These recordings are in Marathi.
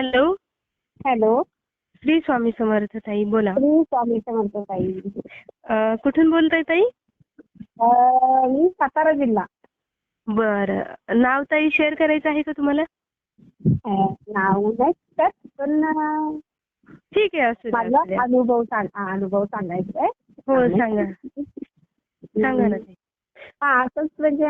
हॅलो. हॅलो. श्री स्वामी समर्थ ताई बोला. श्री स्वामी समर्थ ताई. कुठून बोलताय ताई? मी सातारा जिल्हा. बरं. नाव ताई शेअर करायचं आहे का तुम्हाला? नाव नाही तर पण ठीक आहे असू माझा द्या. अनुभव सांग अनुभव सांगायचा आहे हो सांगा सांगा ना ताई. हा असंच म्हणजे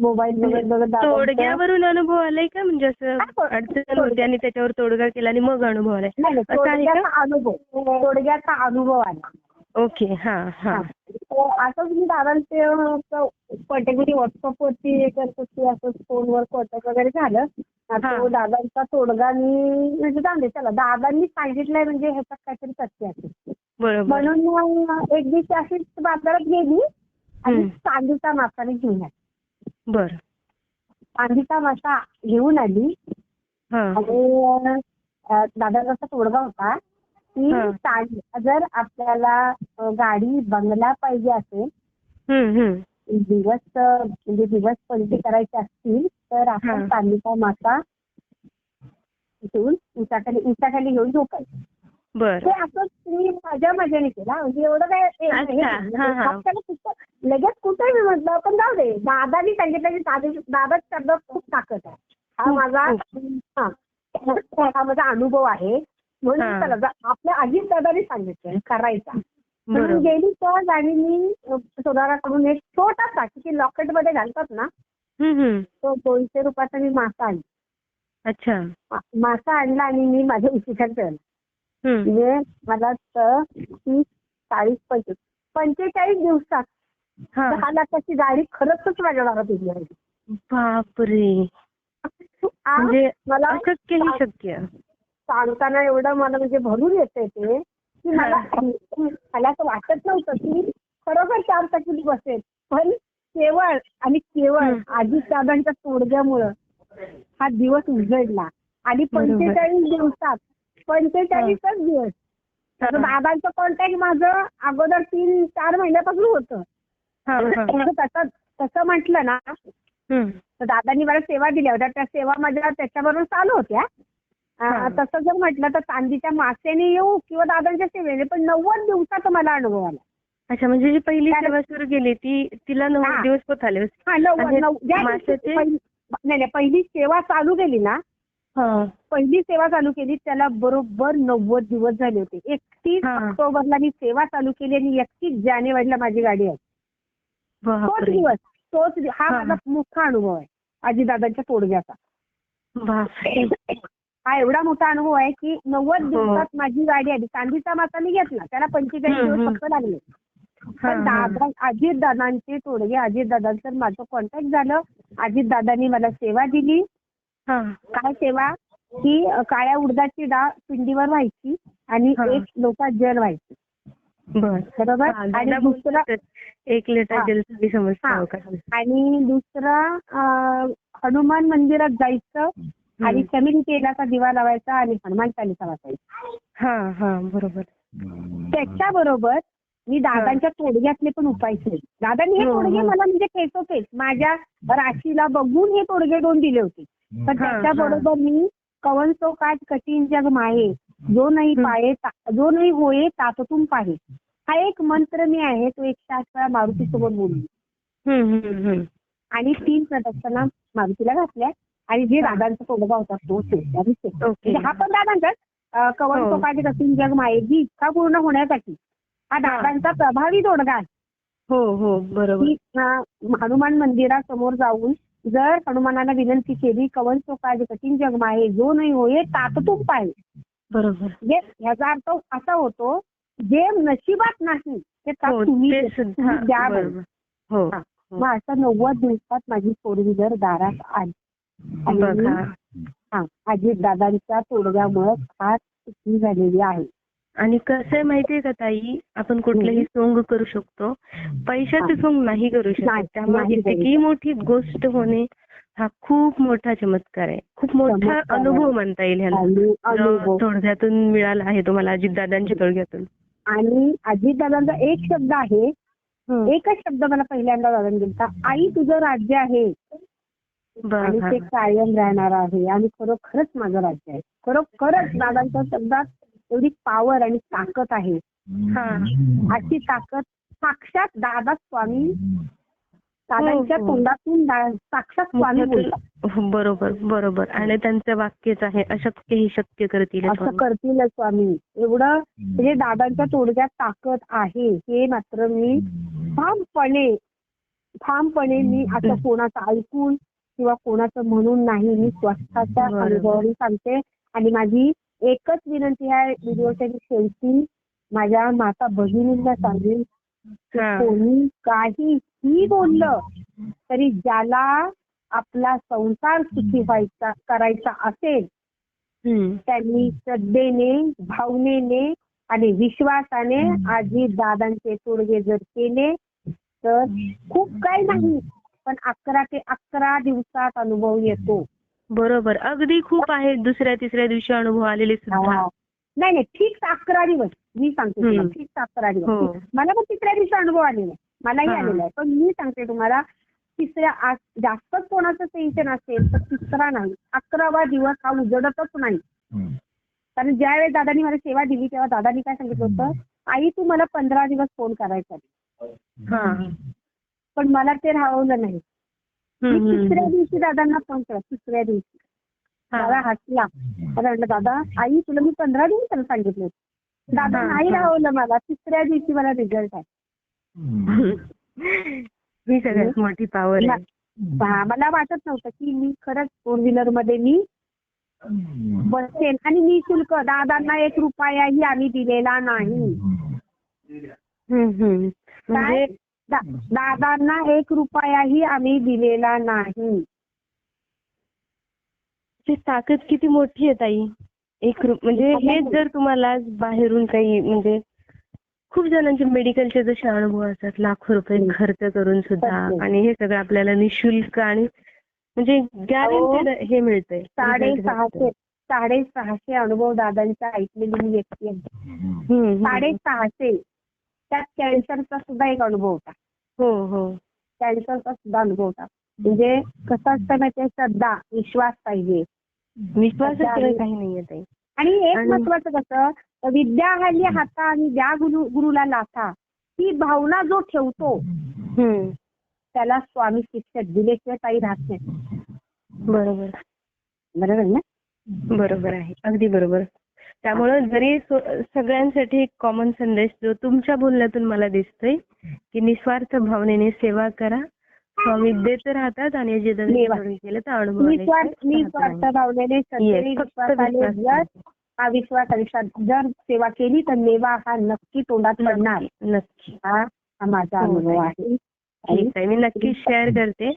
मोबाईल बघत दादांचं- तोडग्यावरून अनुभव आलाय का? म्हणजे असं तो- अडचण होती आणि त्याच्यावर तोडगा केला आणि मग अनुभव आलाय? असं तोडग्याचा अनुभव. तोडग्याचा अनुभव आला. ओके हा हा. तर असंच मी दादांचे पर्टिक्युलरली व्हॉट्सअपवरती हे करत होती असंच फोनवर कॉन्टॅक्ट वगैरे झालं. आता. तो दादांचा तोडगा मी म्हणजे जाऊ दे चला. दादांनी सांगितलंय म्हणजे ह्याच्यात काहीतरी सत्य असेल बरोबर. म्हणून एक दिवशी अशीच बाजारात गेली आणि. चांदीचा मासाने घेऊन आली. बर. चांदीचा मासा घेऊन आली. आणि अं, दादाचा असा तोडगा होता की जर आपल्याला गाडी बंगला पाहिजे असेल दिवस म्हणजे दिवस पलटी करायचे असतील तर आपण. चांदीचा मासा घेऊन उसाखाली उसाखाली घेऊन झोपायचं. बर. ते असंच मी माझ्या मजाने केला म्हणजे एवढं काय लगेच कुठे मी म्हटलं पण जाऊ दे दादानी सांगितलं की दादा दादाच शब्द खूप ताकद आहे. हा माझा हा माझा अनुभव आहे. म्हणून आपल्या अजित दादानी सांगितलं करायचा. म्हणून गेली तर आणि मी सोनाराकडून एक छोटासा की लॉकेटमध्ये घालतात ना तो दोनशे रुपयाचा मी मासा आणला. अच्छा. मासा आणला आणि मी माझ्या उशिखात ठेवला म्हणजे मला तीस चाळीस पंचवीस पंचेचाळीस दिवसात दहा लाखाची गाडी खरंच माझ्या दारात उभी आहे. बापरे. म्हणजे मला ही शक्य? सांगताना एवढं मला म्हणजे भरून येते ते की मला मला असं वाटत नव्हतं की खरोखर चार चाकी बसेल. पण केवळ आणि केवळ. आजी दादांच्या तोडग्यामुळं हा दिवस उजळला. आणि. पंचेचाळीस दिवसात पंचेचाळीसच दिवस. तर. दादांचं कॉन्टॅक्ट माझं अगोदर तीन चार महिन्यापासून होतं. तसं तसं म्हटलं ना. तर दादांनी मला सेवा दिल्या होत्या. त्या सेवा माझ्या त्याच्याबरोबर चालू होत्या. तसं जर म्हटलं तर चांदीच्या मासेने येऊ किंवा दादांच्या सेवेने पण नव्वद दिवसात मला अनुभव आला. अच्छा म्हणजे जी पहिली सेवा सुरू केली ती तिला हा. दिवस होत आले नव्वद नाही नाही पहिली सेवा चालू केली ना पहिली सेवा चालू केली त्याला बरोबर नव्वद दिवस झाले होते. एकतीस. ऑक्टोबरला मी सेवा चालू केली आणि एकतीस जानेवारीला माझी गाडी आहे तोच दिवस तोच हा. माझा मोठा अनुभव आहे. आजीदादांच्या तोडग्याचा. हा एवढा मोठा अनुभव आहे की नव्वद हो. दिवसात माझी गाडी आली. चांदीचा मासा मी घेतला. त्याला पंचेचाळीस दिवस. फक्त लागले. हा, पण. दादा अजित दादांचे तोडगे अजित दादांचं माझं कॉन्टॅक्ट झालं. अजित दादांनी मला सेवा दिली. काय सेवा? की काळ्या उडदाची डाळ पिंडीवर व्हायची आणि. एक लोटा जल व्हायची. बर. बरोबर? आणि दुसरं एक लिटर. जल सगळी समजतं. आणि दुसरं हनुमान मंदिरात जायचं आणि चमिली तेलाचा दिवा लावायचा आणि हनुमान चालिसा वाचायची. हा हा बरोबर. त्याच्याबरोबर मी दादांच्या तोडग्यातले पण उपाय केले. दादांनी हे हो, तोडगे हो. मला म्हणजे फेसोफेस माझ्या राशीला बघून हे तोडगे दोन दिले होते. पण हा, त्याच्याबरोबर मी कवन सो काट कठीण जग माहे जो नाही. पाये जो नाही होये ताततून पाहे. हा एक मंत्र मी आहे तो एकशे आठ वेळा मारुती सोबत बोलली. आणि तीन प्रदक्षिणा मारुतीला घातल्या आणि जे. दादांचा तोडगा होता तो म्हणजे हा पण दादांचाच अं, कवन हो. सो काट कठीण जग जी इच्छा पूर्ण होण्यासाठी हा दादांचा प्रभावी तोडगा आहे. हो हो बरोबर. हनुमान मंदिरासमोर जाऊन जर हनुमानाला विनंती केली कवन सो काज कठीण जग माहे जो नाही होये ताततून पाहे बरोबर. म्हणजे याचा अर्थ असा होतो जे नशिबात नाही ते हो तुम्ही द्या हो हा. मग असं नव्वद दिवसात माझी फोर व्हीलर दारात आली. आणि हा अजित दादांच्या तोडग्यामुळे फार सुखी झालेली आहे. आणि कसं आहे माहितीये का ताई? आपण कुठलंही सोंग करू शकतो. पैशाचं सोंग नाही करू शकत. त्यामुळे इतकी मोठी गोष्ट होणे हा खूप मोठा चमत्कार आहे. खूप मोठा. अनुभव म्हणता येईल ह्याला. तोडग्यातून मिळाला आहे तुम्हाला अजितदादांच्या तोडग्यातून. आणि अजित दादांचा एक शब्द आहे. एकच शब्द मला पहिल्यांदा दादांनी दिला आई तुझं राज्य आहे. आणि ते कायम राहणार आहे. आणि खरोखरच माझं राज्य आहे. खरोखरच दादांच्या शब्दात एवढी पॉवर आणि ताकद आहे. हा अशी ताकद साक्षात दादा स्वामी दादांच्या हो, हो. तोंडातून साक्षात स्वामी बोलतात. हो, बरोबर बरोबर. आणि त्यांचं वाक्यच आहे अशक्य ही शक्य करतील असं करतील स्वामी. एवढं म्हणजे दादांच्या तोडक्यात ताकद आहे हे मात्र मी ठामपणे ठामपणे मी असं कोणाचं ऐकून किंवा कोणाचं म्हणून नाही मी स्वतःच्या बरोबर. अनुभवाने सांगते. आणि माझी एकच विनंती आहे व्हिडिओच्या शेवटी माझ्या माता भगिनींना सांगेन की हा. कोणी काहीही बोललं तरी ज्याला आपला संसार सुखी व्हायचा करायचा असेल. त्यांनी श्रद्धेने भावनेने आणि विश्वासाने आजी दादांचे तोडगे जर केले तर खूप काही नाही पण अकरा ते अकरा दिवसात अनुभव येतो. बरोबर. अगदी खूप आहेत दुसऱ्या तिसऱ्या दिवशी अनुभव आलेले सुद्धा. नाही नाही ठीक अकरा दिवस मी सांगते. तुम्हाला ठीक अकरा हो. दिवस मला पण तिसऱ्या दिवशी अनुभव आलेला आहे. मलाही हा. आलेला आहे. पण मी सांगते तुम्हाला तिसऱ्या आज- जास्तच कोणाचं टेन्शन असेल तर तिसरा नाही. अकरावा दिवस हा उजडतच नाही. कारण ज्या वेळेस दादानी मला सेवा दिली तेव्हा दादानी काय सांगितलं होतं? आई तू मला पंधरा दिवस फोन करायचा हा. पण मला ते राहवलं नाही. तिसऱ्या. दिवशी दादांना फोन केला तिसऱ्या दिवशी. दादा हा. हसला मला म्हटलं दादा आई तुला मी पंधरा दिवसाला सांगितलं. होतं." दादा हा, नाही. राहवलं मला. तिसऱ्या दिवशी मला रिझल्ट आहे ही सगळ्यात मोठी पॉवर आहे. हा, मला वाटत नव्हतं की मी खरंच फोर व्हीलरमध्ये मी बसेन. आणि निशुल्क दादांना एक रुपयाही आम्ही दिलेला नाही. हम्म, हम्म. म्हणजे दादांना एक रुपयाही आम्ही दिलेला नाही. ती ताकद किती मोठी आहे ताई? एक म्हणजे हेच जर तुम्हाला बाहेरून काही म्हणजे खूप जणांचे मेडिकलचे जसे अनुभव असतात लाखो रुपये. खर्च करून सुद्धा. आणि हे सगळं आपल्याला निशुल्क आणि म्हणजे गॅरंटेड हे मिळतंय. साडेसहाशे साडेसहाशे अनुभव दादांचा ऐकलेली मी व्यक्ती आहे. साडेसहाशे त्यात कॅन्सरचा सुद्धा एक अनुभव होता. हो हो. कॅन्सरचा सुद्धा अनुभव होता. म्हणजे कसं असतं माहितीये? श्रद्धा विश्वास पाहिजे. विश्वासाशिवाय काही नाहीये ताई. आणि एक महत्वाचं कसं विद्या हल्ली हाता आणि द्या गुरु गुरुला लाथा ही भावना जो ठेवतो. त्याला स्वामी शिक्षक दिल्याशिवाय काही राहत नाही बरोबर. बरोबर ना? बरोबर आहे. अगदी बरोबर. त्यामुळं जरी सगळ्यांसाठी एक कॉमन संदेश जो तुमच्या बोलण्यातून मला दिसतोय की निस्वार्थ भावनेने सेवा करा स्वामी देत राहतात आणि केलं तर अनुभव निस्वार्थ आल्याशिवाय निस्वार्थ राहत नाही. भावनेने श्रद्धेने Yes, फक्त विश्वासाने विश्वास जर हा विश्वास आयुष्यात जर सेवा केली तर मेवा हा नक्की तोंडात पडणार. नक्की. हा माझा हो, अनुभव. आहे. ठीक आहे मी नक्की शेअर करते.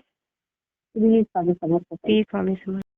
स्वामी समर्थ.